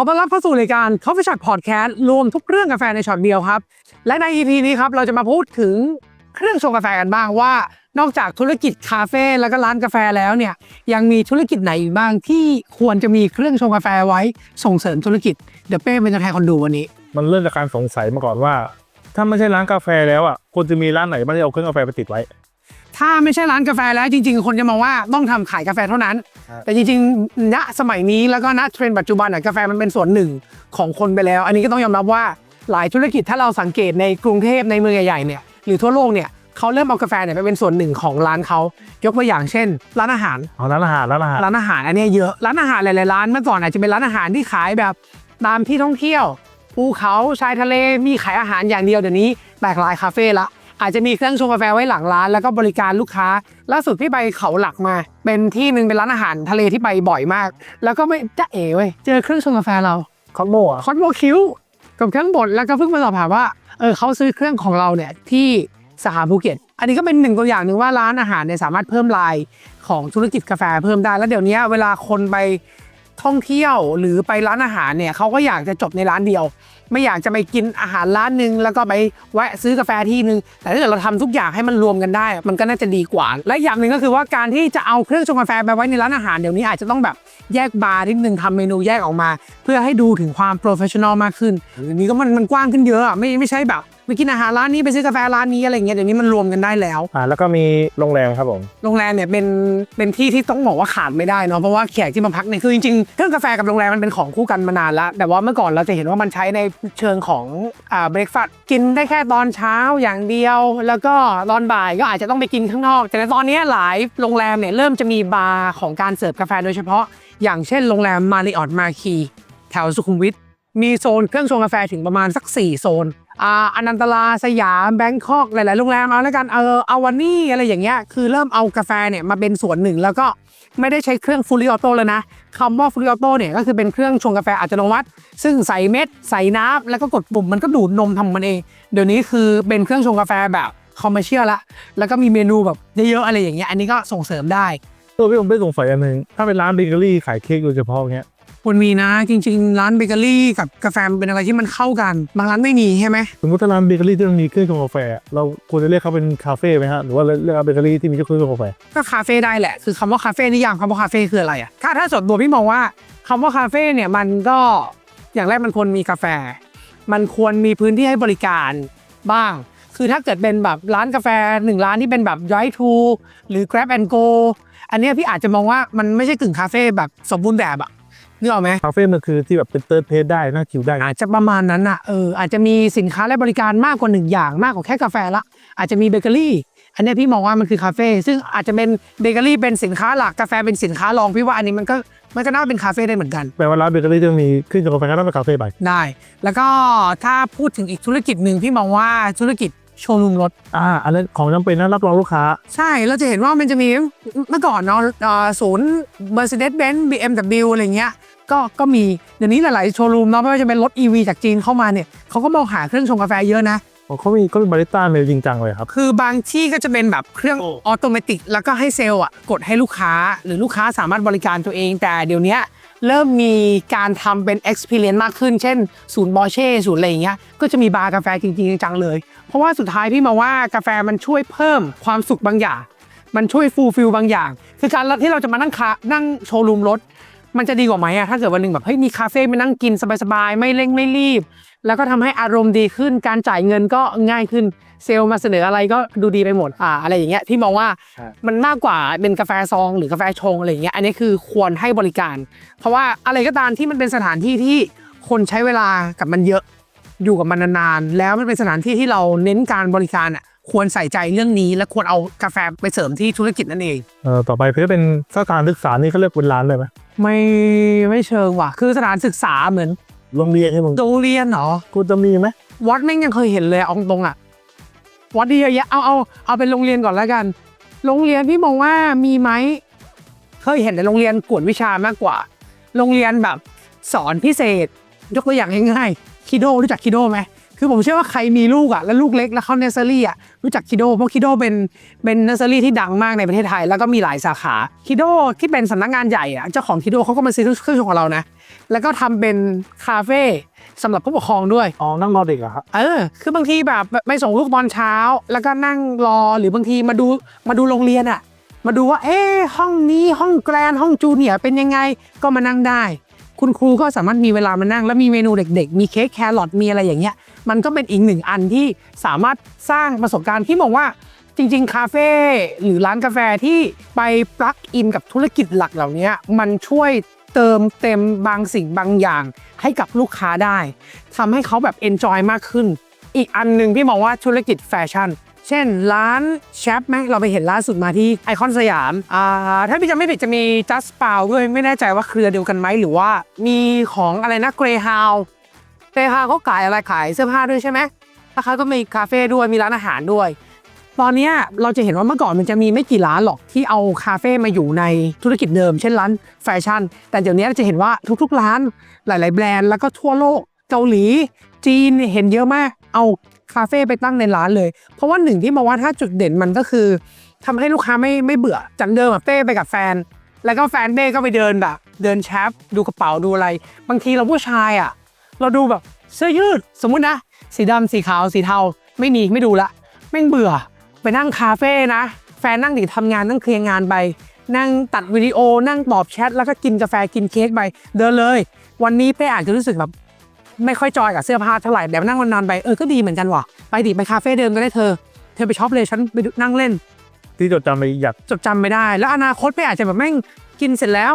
อต้อนรับเข้าสู่รายการ Coffee Shop Podcast รวมทุกเรื่องกาแฟในช็อตเดียวครับ และใน EP นี้ครับเราจะมาพูดถึงเครื่องชงกาแฟกันบ้างว่า นอกจากธุรกิจคาเฟ่แล้วก็ร้านกาแฟแล้วเนี่ยยังมีธุรกิจไหนอีกบ้างที่ควรจะมีเครื่องชงกาแฟไว้ส่งเสริมธุรกิจเดี๋ยวเป้เป็นตัวแทนคนดูวันนี้ มันเริ่มจากการสงสัยมาก่อนว่า ถ้าไม่ใช่ร้านกาแฟแล้วอะควรจะมีร้านไหนบ้างที่เอาเครื่องกาแฟไปติดไว้ ถ้าไม่ใช่ร้านกาแฟแล้วจริง ๆ คนจะมองว่าต้องทำขายกาแฟเท่านั้น ครับ แต่จริงๆณสมัยนี้แล้วก็ณเทรนด์ปัจจุบันอะกาแฟมันเป็นส่วนหนึ่งของคนไปแล้ว อันนี้ก็ต้องยอมรับว่าหลายธุรกิจถ้าเราสังเกตในกรุงเทพในเมืองใหญ่ๆเนี่ยหรือทั่วโลกเนี่ยเขาเริ่มเอากาแฟเนี่ยไปเป็นส่วนหนึ่งของร้านเขายกตัวอย่างเช่น ร้านอาหาร เอาร้านอาหารร้านอาหารร้านอาหารอันเนี้ยเยอะร้านอาหารหลายๆร้านเมื่อก่อนอาจจะเป็นร้านอาหารที่ขายแบบตามที่ท่องเที่ยวภูเขาชายทะเลมีขายอาหารอย่างเดียวเดี๋ยวนี้แตกลายคาเฟ่ละ อาจจะมีเครื่องชงกาแฟไว้หลังร้าน แล้วก็บริการลูกค้า ล่าสุดพี่ไปเขาหลักมา เป็นที่หนึ่งเป็นร้านอาหารทะเลที่ไปบ่อยมาก แล้วก็ไม่จะเอ๋เว้ยเจอเครื่องชงกาแฟเราคอนโมอะคอนโบคิวกับเครื่องบดแล้วก็เพิ่งมาสอบถามว่าเออเขาซื้อเครื่องของเราเนี่ยที่สาขาภูเก็ต อันนี้ก็เป็นหนึ่งตัวอย่างหนึ่งว่าร้านอาหารเนี่ยสามารถเพิ่มลายของธุรกิจกาแฟเพิ่มได้ แล้วเดี๋ยวนี้เวลาคนไป ท่องเที่ยวหรือไปร้านอาหารเนี่ยเขาก็อยากจะจบในร้านเดียว ไม่อยากจะไปกินอาหารร้านหนึ่งแล้วก็ไปแวะซื้อกาแฟที่หนึ่งแต่ถ้าเกิดเราทำทุกอย่างให้มันรวมกันได้ มันก็น่าจะดีกว่า และอย่างหนึ่งก็คือว่าการที่จะเอาเครื่องชงกาแฟไปไว้ในร้านอาหารเดี๋ยวนี้อาจจะต้องแบบแยกบาร์นิดนึงทำเมนูแยกออกมา เพื่อให้ดูถึงความโปรเฟชชั่นอลมากขึ้นเดี๋ยวนี้ก็มันมันกว้างขึ้นเยอะอะไม่ไม่ใช่แบบ ไปกินอาหารร้านนี้ไปซื้อกาแฟร้านนี้อะไรเงี้ยเดี๋ยวนี้มันรวมกันได้แล้ว อ่าแล้วก็มีโรงแรมครับผม โรงแรมเนี่ยเป็นเป็นที่ที่ต้องบอกว่าขาดไม่ได้เนาะเพราะว่าแขกที่มาพักเนี่ยคือจริงๆเครื่องกาแฟกับโรงแรมมันเป็นของคู่กันมานานแล้วแต่ว่าเมื่อก่อนเราจะเห็นว่ามันใช้ในเชิงของอ่าเบรกฟาสต์กินได้แค่ตอนเช้าอย่างเดียว แล้วก็ตอนบ่ายก็อาจจะต้องไปกินข้างนอก แต่ในตอนนี้หลายโรงแรมเนี่ยเริ่มจะมีบาร์ของการเสิร์ฟกาแฟโดยเฉพาะ อย่างเช่นโรงแรมมาริออตมาคีแถวสุขุมวิทมีโซนเครื่องชงกาแฟถึงประมาณสัก 4 โซน อ่านันตลาสยามแบงคอกหลายๆโรงแรมเอาแล้วกันเอออาวานี่อะไรอย่างเงี้ยคือเริ่มเอากาแฟเนี่ยมาเป็นส่วนหนึ่ง แล้วก็ไม่ได้ใช้เครื่องฟูลิออโต้แล้วนะคำว่าฟูลิออโต้เนี่ยก็คือเป็นเครื่องชงกาแฟอัตโนมัติ ซึ่งใส่เม็ดใส่น้ำแล้วก็กดปุ่มมันก็ดูดนมทำมันเอง เดี๋ยวนี้คือเป็นเครื่องชงกาแฟแบบคอมเมอร์เชียลละแล้วก็มีเมนูแบบเยอะๆอะไรอย่างเงี้ยอันนี้ก็ส่งเสริมได้ตัวพี่ผมไม่สงสัยอันหนึ่งถ้าเป็นร้านเบเกอรี่ขายเค้กโดยเฉพาะเงี้ย ควรมีนะ จริง ๆ ร้านเบเกอรี่กับกาแฟมันเป็นอะไรที่มันเข้ากันบางร้านไม่มีใช่ไหมสมมติถ้าร้านเบเกอรี่ที่มันมีเครื่องชงกาแฟ เราควรจะเรียกเขาเป็นคาเฟ่ไหมฮะหรือว่าเรียกว่าเบเกอรี่ที่มีเครื่องชงกาแฟก็คาเฟ่ได้แหละคือคำว่าคาเฟ่นิยามคำว่าคาเฟ่คืออะไรอะถ้าถ้าส่วนตัวพี่มองว่าคำว่าคาเฟ่เนี่ยมันก็อย่างแรกมันควรมีกาแฟ มันควรมีพื้นที่ให้บริการบ้าง คือถ้าเกิดเป็นแบบร้านกาแฟหนึ่งร้านที่เป็นแบบ drive to หรือ grab and go อันเนี้ยพี่อาจจะมองว่ามันไม่ใช่กึ่งคาเฟ่แบบสมบูรณ์แบบอะ นึกออกไหมคาเฟ่มันคือที่แบบเป็นเติร์ดเพจได้น่าคิวได้ อาจจะประมาณนั้นอะเอออาจจะมีสินค้าและบริการมากกว่าหนึ่งอย่างมากกว่าแค่กาแฟละ อาจจะมีเบเกอรี่อันเนี้ยพี่มองว่ามันคือคาเฟ่ซึ่งอาจจะเป็นเบเกอรี่เป็นสินค้าหลักกาแฟเป็นสินค้ารองพี่ว่าอันนี้มันก็มันก็น่าเป็นคาเฟ่ได้เหมือนกันแปลว่าร้านเบเกอรี่ที่มีเครื่องชงกาแฟก็ต้องเป็นคาเฟ่ไปได้ แล้วก็ถ้าพูดถึงอีกธุรกิจหนึ่งพี่มองว่าธุรกิจ โชว์รูมรถอ่าอันนั้นของจำเป็นนะรับรองลูกค้า ใช่ เราจะเห็นว่ามันจะมีเมื่อก่อนเนาะเอ่อศูนย์ Mercedes-Benz BMW อะไรเงี้ย ก็ก็มีเดี๋ยวนี้หลาย ๆ โชว์รูมเนาะไม่ว่าจะเป็นรถ EV จากจีนเข้ามาเนี่ยเขาก็มองหาเครื่องชงกาแฟเยอะนะ เขามีก็มีบาริสต้าเลยจริงจังเลยครับ คือบางที่ก็จะเป็นแบบเครื่องโอ้ ออโตเมติกแล้วก็ให้เซลล์อะกดให้ลูกค้า หรือลูกค้าสามารถบริการตัวเองแต่เดี๋ยวนี้ เริ่มมีการทำเป็น experience มากขึ้น เช่น ศูนย์บอเช่ศูนย์อะไรอย่างเงี้ยก็จะมีบาร์กาแฟจริงๆจังๆเลย เพราะว่าสุดท้ายพี่มาว่ากาแฟมันช่วยเพิ่มความสุขบางอย่าง มันช่วยฟูลฟิลบางอย่าง คือการที่เราจะมานั่งคานั่งโชว์รูมรถ มันจะดีกว่าไหมอะถ้าเกิดวันหนึ่งแบบเฮ้ยมีคาเฟ่มานั่งกินสบายๆ ไม่เร่งไม่รีบ แล้วก็ทำให้อารมณ์ดีขึ้น การจ่ายเงินก็ง่ายขึ้น เซลล์มาเสนออะไรก็ดูดีไปหมดอ่าอะไรอย่างเงี้ยพี่มองว่าครับมันมากกว่าเป็นกาแฟซอง หรือกาแฟชงอะไรอย่างเงี้ยอันนี้คือควรให้บริการ เพราะว่าอะไรก็ตามที่มันเป็นสถานที่ที่คนใช้เวลากับมันเยอะอยู่กับมันนานๆแล้วมันเป็นสถานที่ที่เราเน้นการบริการอะ ควรใส่ใจเรื่องนี้ และควรเอากาแฟไปเสริมที่ธุรกิจนั่นเองเอ่อต่อไปเพื่อเป็นสถานศึกษานี่เขาเรียกเป็นร้านเลยไหมไม่ไม่เชิงว่ะ คือสถานศึกษาเหมือนโรงเรียนใช่ไหมโรงเรียนเหรอกูจะมีไหมวัดแม่งยังเคยเห็นเลยเอาตรงๆอะวัดดีเยอะแยะเอาเอาเอาเป็นโรงเรียนก่อนแล้วกัน โรงเรียนพี่มองว่ามีไหมเคยเห็นในโรงเรียนกวดวิชามากกว่า โรงเรียนแบบสอนพิเศษ ยกตัวอย่างง่ายๆคิโดรู้จักคิโดไหม คือผมเชื่อว่าใครมีลูกอะแล้วลูกเล็กแล้วเข้าเนสเซอรี่อะรู้จักคิโดเพราะคิโดเป็นเป็นเนสเซอรี่ที่ดังมากในประเทศไทย แล้วก็มีหลายสาขาคิโดที่เป็นสำนักงานใหญ่อะเจ้าของคิโดเขาก็มาซื้อเครื่องชงของเรานะแล้วก็ทำเป็นคาเฟ่สำหรับผู้ปกครองด้วยอ๋อนั่งรอเด็กอะครับเออ คือบางทีแบบไม่ส่งลูกตอนเช้า แล้วก็นั่งรอหรือบางทีมาดูมาดูโรงเรียนอะมาดูว่าเอ๊ะห้องนี้ห้องแกรนห้องจูเนียร์เป็นยังไงก็มานั่งได้ คุณครูก็สามารถมีเวลามานั่ง แล้วมีเมนูเด็ก ๆ มีเค้กแครอทมีอะไรอย่างเงี้ยมันก็เป็นอีกหนึ่งอันที่สามารถสร้างประสบการณ์ที่มองว่าจริง ๆ คาเฟ่หรือร้านกาแฟที่ไปปลักอินกับธุรกิจหลักเหล่านี้มันช่วยเติมเต็มบางสิ่งบางอย่างให้กับลูกค้าได้ทำให้เขาแบบเอนจอยมากขึ้น อีกอันหนึ่งพี่มองว่าธุรกิจแฟชั่น เช่นร้านแชปไหมเราไปเห็นล่าสุดมาที่ไอคอนสยามอ่าถ้าพี่จำไม่ผิดจะมี Just p o w ด้วยไม่แน่ใจว่าเครือเดียวกันไหมหรือว่ามีของอะไรนะ Greyhound Greyhound เขาขายอะไรขายเสื้อผ้าด้วยใช่ไหมแล้วเขาก็มีคาเฟ่ด้วยมีร้านอาหารด้วย ตอนนี้เราจะเห็นว่าเมื่อก่อนมันจะมีไม่กี่ร้านหรอกที่เอาคาเฟ่มาอยู่ในธุรกิจเดิม เช่นร้านแฟชั่น แต่เดี๋ยวนี้เราจะเห็นว่าทุกๆร้านหลาย ๆ แบรนด์แล้วก็ทั่วโลกเกาหลีจีนเห็นเยอะมากเอา คาเฟ่ไปตั้งในร้านเลย เพราะว่าหนึ่งที่มองว่าถ้าจุดเด่นมันก็คือทำให้ลูกค้าไม่ไม่เบื่อจากเดิมแบบเต้ไปกับแฟน แล้วก็แฟนเต้ก็ไปเดินแบบ เดินแชปดูกระเป๋าดูอะไร บางทีเราผู้ชายอะ เราดูแบบเสื้อยืดสมมุตินะ สีดำสีขาวสีเทาไม่มีไม่ดูละแม่งเบื่อ ไปนั่งคาเฟ่นะ แฟนนั่งดิทำงานนั่งเคลียร์งานไปนั่งตัดวิดีโอนั่งตอบแชทแล้วก็กินกาแฟกินเค้กไปเดินเลย วันนี้เป้อาจจะรู้สึกแบบ ไม่ค่อยจอยกับเสื้อผ้าเท่าไหร่แต่นั่งวันนานๆไปเออก็ดีเหมือนกันว่ะไปดิไปคาเฟ่เดิมก็ได้เธอ เธอไปช็อปเลยฉันไปดูนั่งเล่น ที่จดจำไปอยากจดจำไม่ได้ แล้วอนาคตไปอาจจะแบบแม่งกินเสร็จแล้ว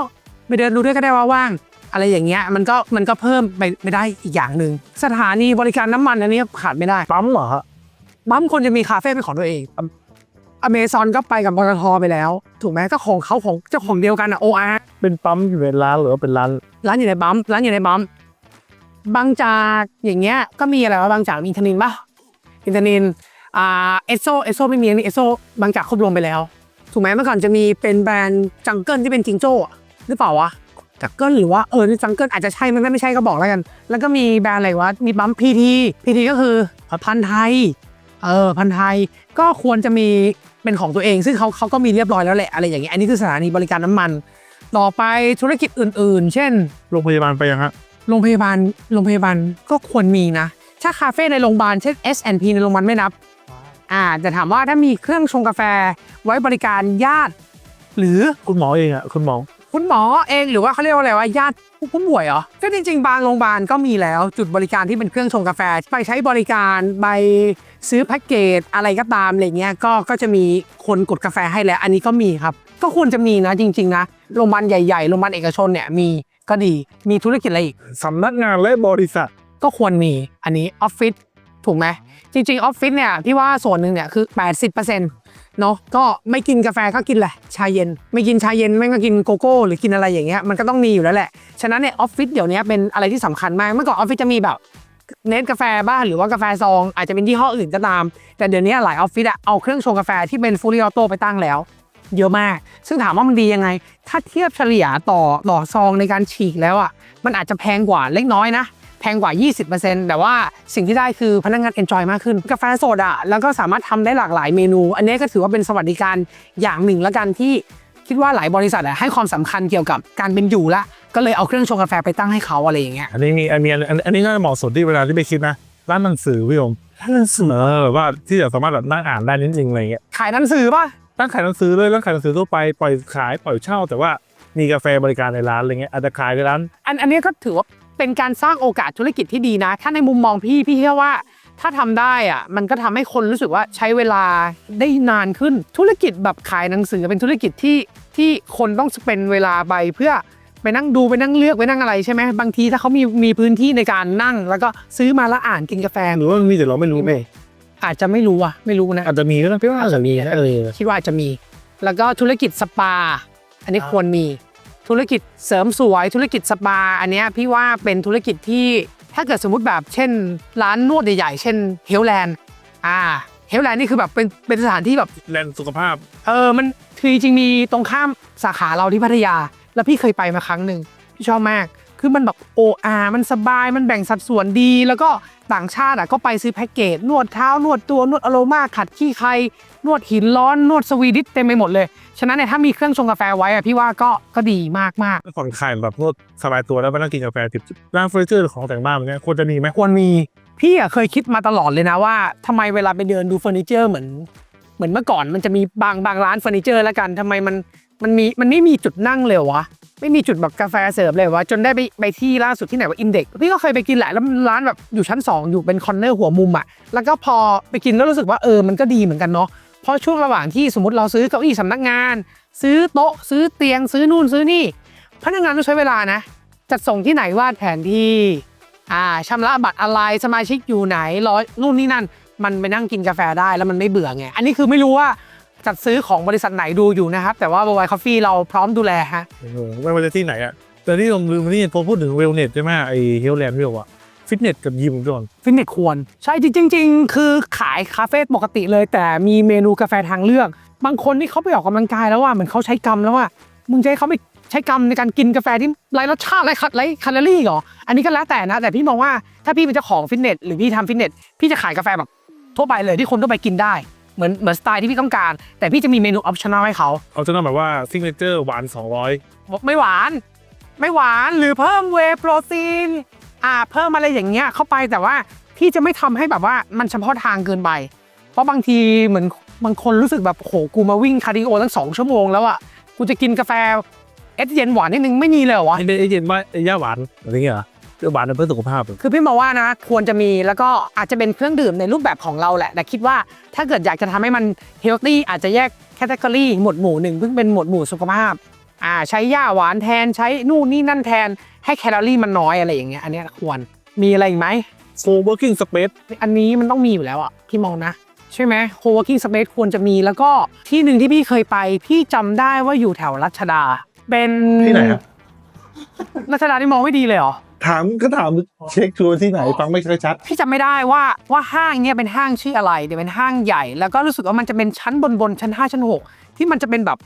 ไปเดินดูด้วยก็ได้ว่าว่าง อะไรอย่างเงี้ยมันก็มันก็เพิ่มไปไม่ได้อีกอย่างหนึ่งสถานีบริการน้ำมันอันนี้ขาดไม่ได้ปั๊มเหรอฮะบัมคนจะมีคาเฟ่เป็นของตัวเองอเมซอนก็ไปกับปตทไปแล้ว ถูกไหมก็ของเขาของเจ้าของเดียวกันอะโออาเป็นปั๊มอยู่ในร้านหรือว่าเป็นร้าน ร้านอยู่ในบัมร้านอยู่ในบัม บางจากอย่างเงี้ยก็มีอะไรวะบางจากมีอินทนินปะอินทนินอ่าเอสโซเอสโซไม่มีเอสโซบางจากควบรวมไปแล้ว ถูกไหมเมื่อก่อนจะมีเป็นแบรนด์จังเกิลที่เป็นจิงโจ้หรือเปล่าวะจังเกิลหรือว่าเออจังเกิลอาจจะใช่มันไม่ใช่ก็บอกแล้วกัน แล้วก็มีแบรนด์อะไรวะมีบัมพีทีพีทีก็คือพันไทยเออพันไทยก็ควรจะมีเป็นของตัวเอง ซึ่งเขาเขาก็มีเรียบร้อยแล้วแหละอะไรอย่างเงี้ยอันนี้คือสถานีบริการน้ำมัน ต่อไปธุรกิจอื่น ๆ เช่น โรงพยาบาลไปยังฮะ โรงพยาบาลโรงพยาบาลก็ควรมีนะ ถ้าคาเฟ่ในโรงพยาบาลเช่น S&P ในโรงพยาบาลไม่นับอ่าแต่ถามว่าถ้ามีเครื่องชงกาแฟไว้บริการญาติ หรือคุณหมอเองอะคุณหมอ คุณหมอเองหรือว่าเขาเรียกว่าอะไรว่าญาติผู้ผู้ป่วยเหรอก็จริง ๆ บางโรงพยาบาลก็มีแล้วจุดบริการที่เป็นเครื่องชงกาแฟ ไปใช้บริการไปซื้อแพ็กเกจอะไรก็ตามอะไรเงี้ยก็ก็จะมีคนกดกาแฟให้แล้ว อันนี้ก็มีครับ ก็ควรจะมีนะจริง ๆ นะโรงพยาบาลใหญ่ๆโรงพยาบาลเอกชนเนี่ยมี ก็ดี มีธุรกิจอะไรอีก สำนักงานและบริษัท ก็ควรมี อันนี้ออฟฟิศถูกไหม จริงๆออฟฟิศเนี่ยพี่ว่าส่วนหนึ่งเนี่ยคือ 80%เนาะก็ไม่กินกาแฟก็กินแหละชาเย็น ไม่กินชาเย็นไม่ก็กินโกโก้ หรือกินอะไรอย่างเงี้ยมันก็ต้องมีอยู่แล้วแหละ ฉะนั้นเนี่ยออฟฟิศเดี๋ยวนี้เป็นอะไรที่สำคัญมาก เมื่อก่อนออฟฟิศจะมีแบบเนสกาแฟบ้างหรือว่ากาแฟซอง อาจจะเป็นยี่ห้ออื่นก็ตาม แต่เดี๋ยวนี้หลายออฟฟิศอะเอาเครื่องชงกาแฟที่เป็นฟูลิออโต้ไปตั้งแล้ว เยอะมาก ซึ่งถามว่ามันดียังไง ถ้าเทียบเฉลี่ยต่อต่อซองในการฉีกแล้วอะมันอาจจะแพงกว่าเล็กน้อยนะแพงกว่า 20%แต่ว่าสิ่งที่ได้คือพนักงานเอนจอยมากขึ้น กาแฟสดอะแล้วก็สามารถทำได้หลากหลายเมนู อันนี้ก็ถือว่าเป็นสวัสดิการอย่างหนึ่งละกันที่คิดว่าหลายบริษัทอะให้ความสำคัญเกี่ยวกับการเป็นอยู่ละ ก็เลยเอาเครื่องชงกาแฟไปตั้งให้เขาอะไรอย่างเงี้ย อันนี้มีอันนี้อันอันนี้น่าจะเหมาะสมที่เวลาที่ไปคิดนะร้านหนังสือพี่ผมร้านหนังสือเออแบบว่าที่จะสามารถแบบนั่งอ่านได้จริงๆอะไรเงี้ย ขายหนังสือป่ะ ตั้งขายหนังสือเลยตั้งขายหนังสือทั่วไปปล่อยขายปล่อยเช่า แต่ว่ามีกาแฟบริการในร้านอะไรเงี้ยอาจจะขายในร้าน อันอันนี้ก็ถือว่าเป็นการสร้างโอกาสธุรกิจที่ดีนะ ถ้าในมุมมองพี่พี่เชื่อว่า ถ้าทำได้อะมันก็ทำให้คนรู้สึกว่าใช้เวลาได้นานขึ้นธุรกิจแบบขายหนังสือเป็นธุรกิจที่ที่คนต้องเป็นเวลาไปเพื่อไปนั่งดูไปนั่งเลือกไปนั่งอะไรใช่ไหมบางทีถ้าเขามีมีพื้นที่ในการนั่ง แล้วก็ซื้อมาแล้วอ่านกินกาแฟหรือว่ามันมีแต่เราไม่รู้ไหม อาจจะไม่รู้อะไม่รู้นะ อาจจะมีก็ได้พี่ว่าอาจจะมีเออคิดว่าอาจจะมี แล้วก็ธุรกิจสปา อันนี้ควรมี ธุรกิจเสริมสวยธุรกิจสปา อันเนี้ยพี่ว่าเป็นธุรกิจที่ถ้าเกิดสมมุติแบบเช่น ร้านนวดใหญ่ๆเช่นเฮลแลนด์อ่าเฮลแลนด์นี่คือแบบเป็นเป็นสถานที่แบบแลนด์สุขภาพ เออมันคือจริงๆมีตรงข้ามสาขาเราที่พัทยา แล้วพี่เคยไปมาครั้งหนึ่งพี่ชอบมาก คือมันแบบ OR มันสบายมันแบ่งสัดส่วนดีแล้วก็ ต่างชาติอะก็ไปซื้อแพ็กเกจนวดเท้านวดตัวนวดอโรมาขัดขี้ใครนวดหินร้อนนวดสวีดิชเต็มไปหมดเลย ฉะนั้นเนี่ยถ้ามีเครื่องชงกาแฟไว้อะพี่ว่าก็ก็ดีมากมากผ่อนคลายแบบนวดสบายตัวแล้วมานั่งกินกาแฟจิบร้านเฟอร์นิเจอร์หรือของแต่งบ้านแบบเนี้ยควรจะมีไหมๆควรมีพี่อะเคยคิดมาตลอดเลยนะว่าทำไมเวลาไปเดินดูเฟอร์นิเจอร์เหมือนเหมือนเมื่อก่อนมันจะมีบางบางร้านเฟอร์นิเจอร์แล้วกันทำไมมันมันมีมันไม่มีจุดนั่งเลยวะ ไม่มีจุดแบบกาแฟเสิร์ฟเลยวะจนได้ไปไปที่ล่าสุดที่ไหนว่าอินเด็กพี่ก็เคยไปกินแหละแล้วร้านแบบอยู่ชั้น 2 อยู่เป็นคอนเนอร์หัวมุมอะแล้วก็พอไปกินแล้วรู้สึกว่าเออมันก็ดีเหมือนกันเนาะเพราะช่วงระหว่างที่สมมติเราซื้อเก้าอี้สำนักงาน ซื้อโต๊ะซื้อเตียงซื้อนู่นซื้อนี่ พนักงานต้องใช้เวลานะ จัดส่งที่ไหนวาดแผนที่อ่าชำระบัตรอะไรสมาชิกอยู่ไหนร้อยนู่นนี่นั่น มันไปนั่งกินกาแฟได้แล้วมันไม่เบื่อไงอันนี้คือไม่รู้ว่า จัดซื้อของบริษัทไหนดูอยู่นะครับ แต่ว่าบวายคอฟฟี่เราพร้อมดูแลฮะเออไม่ว่าจะที่ไหนอะแต่ที่ผมลืมนี่พอพูดถึงเวลเนสใช่ไหมไอเฮลแลนด์เวลอะฟิตเนสกับยิมด้วยฟิตเนสควร ใช่จริงๆจริง ๆ คือขายคาเฟ่ปกติเลย แต่มีเมนูกาแฟทางเลือก บางคนนี่เขาไปออกกำลังกายแล้วว่าเหมือนเขาใช้กรรมแล้วว่ามึงจะให้เขาไปใช้กรรมในการกินกาแฟที่ไร้รสชาติไร้คัดไร้แคลอรี่เหรออันนี้ก็แล้วแต่นะ แต่พี่มองว่าถ้าพี่เป็นเจ้าของฟิตเนสหรือพี่ทำฟิตเนสพี่จะขายกาแฟแบบทั่วไปเลยที่คนทั่วไปกินได้ เหมือนเหมือนสไตล์ที่พี่ต้องการ แต่พี่จะมีเมนูออปชั่นอลให้เขาเอาจะต้องแบบว่าซิงเกิลหวาน 200 บอกไม่หวาน ไม่หวานหรือเพิ่มเวย์โปรตีนอ่าเพิ่มอะไรอย่างเงี้ยเข้าไปแต่ว่าพี่จะไม่ทำให้แบบว่ามันเฉพาะทางเกินไป เพราะบางทีเหมือนบางคนรู้สึกแบบโหกูมาวิ่งคาร์ดิโอตั้งสองชั่วโมงแล้วอะกูจะกินกาแฟเอสเย็นหวานนิดนึงไม่มีเลยเหรอวะไอเป็นไอเย็นว่าไอย่าหวานอะไรเงี้ยเหรอเรื่อง หวานเพื่อสุขภาพเหรอคือพี่มองว่านะ ควรจะมีแล้วก็อาจจะเป็นเครื่องดื่มในรูปแบบของเราแหละ แต่คิดว่าถ้าเกิดอยากจะทำให้มันเฮลตี้อาจจะแยกแคตตากรีหมวดหมู่หนึ่งเพิ่งเป็นหมวดหมู่สุขภาพอ่าใช้ย่าหวานแทนใช้นู่นนี่นั่นแทนให้แคลอรี่มันน้อยอะไรอย่างเงี้ยอันเนี้ยควรมีอะไรอีกไหมโฟเวิร์กิ้งสเปซอันนี้มันต้องมีอยู่แล้วอะพี่มองนะ ใช่ไหม co-working space ควรจะมีแล้วก็ที่หนึ่งที่พี่เคยไป พี่จำได้ว่าอยู่แถวรัชดา เป็นที่ไหนครับรัชดาที่มองไม่ดีเลยเหรอ ถามก็ถามเช็คชัวร์ที่ไหนฟังไม่ค่อยชัด พี่จำไม่ได้ว่าว่าห้างเนี่ยเป็นห้างชื่ออะไรเดี๋ยวเป็นห้างใหญ่ แล้วก็รู้สึกว่ามันจะเป็นชั้นบนบนๆชั้น 5 ชั้น 6 ที่มันจะเป็นแบบ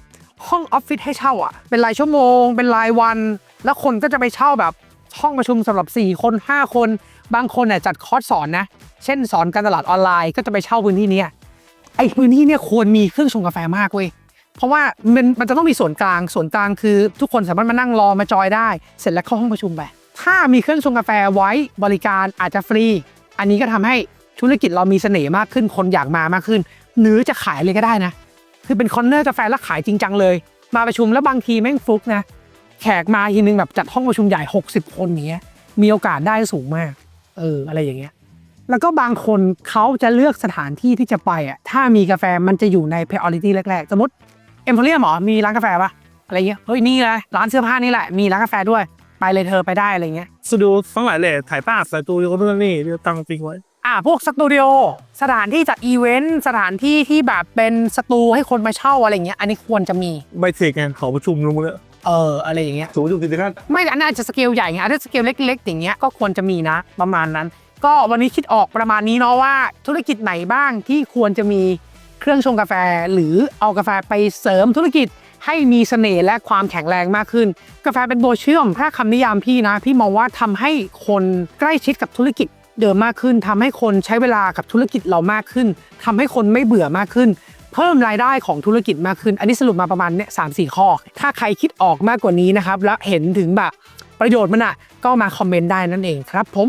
ห้องออฟฟิศให้เช่าอะ เป็นรายชั่วโมง เป็นรายวัน แล้วคนก็จะไปเช่าแบบห้องประชุมสำหรับ 4 คน 5 คน บางคนเนี่ยจัดคอร์สสอนนะ เช่นสอนการตลาดออนไลน์ก็จะไปเช่าพื้นที่เนี้ยไอ้พื้นที่เนี่ยควรมีเครื่องชงกาแฟมากเว้ยเพราะว่ามันมันจะต้องมีส่วนกลางส่วนกลางคือ ทุกคนสามารถมานั่งรอมาจอยได้ เสร็จแล้วเข้าห้องประชุมไป ถ้ามีเครื่องชงกาแฟไว้บริการอาจจะฟรี อันนี้ก็ทำให้ธุรกิจเรามีเสน่ห์มากขึ้นคนอยากมามากขึ้น หรือจะขายเลยก็ได้นะ คือเป็นคอนเนอร์กาแฟแล้วขายจริงจังเลย มาประชุมแล้วบางทีแม่งฟลุกนะ แขกมาทีนึงแบบจัดห้องประชุมใหญ่ 60 คนเงี้ย มีโอกาสได้สูงมาก เอออะไรอย่างเงี้ย แล้วก็บางคนเขาจะเลือกสถานที่ที่จะไปอะ ถ้ามีกาแฟมันจะอยู่ใน priority แรกๆ สมมติเอ็มโพเรียมหรอมีร้านกาแฟปะอะไรเงี้ย เฮ้ยนี่เลยร้านเสื้อผ้านี่แหละ มีร้านกาแฟด้วย ไปเลยเธอไปได้อะไรเงี้ยสตูดิโอทั้งหลายแหละถ่ายภาพใส่ตูดิโอนู่นนี่เดี๋ยวตั้งจริงไว้อ่าพวกสตูดิโอสถานที่จัดอีเวนต์สถานที่ที่แบบเป็นสตูให้คนมาเช่าอะไรเงี้ยอันนี้ควรจะมีใบเทคไงขอประชุมรู้มั้ยเอออะไรอย่างเงี้ยสูงจุดติดขั้นไม่แต่อันนั้นอาจจะสเกลใหญ่ไงถ้าสเกลเล็กๆอย่างเงี้ยก็ควรจะมีนะประมาณนั้น ก็วันนี้คิดออกประมาณนี้เนาะว่าธุรกิจไหนบ้างที่ควรจะมีเครื่องชงกาแฟ หรือเอากาแฟไปเสริมธุรกิจ ให้มีเสน่ห์และความแข็งแรงมากขึ้น กาแฟเป็นโบวเชื่อม ถ้าคำนิยามพี่นะ พี่มองว่าทำให้คนใกล้ชิดกับธุรกิจเดิมมากขึ้นทำให้คนใช้เวลากับธุรกิจเรามากขึ้นทำให้คนไม่เบื่อมากขึ้น เพิ่มรายได้ของธุรกิจมากขึ้น อันนี้สรุปมาประมาณเนี่ยสามสี่ข้อ ถ้าใครคิดออกมากกว่านี้นะครับ และเห็นถึงแบบประโยชน์มันอะก็มาคอมเมนต์ได้นั่นเองครับผม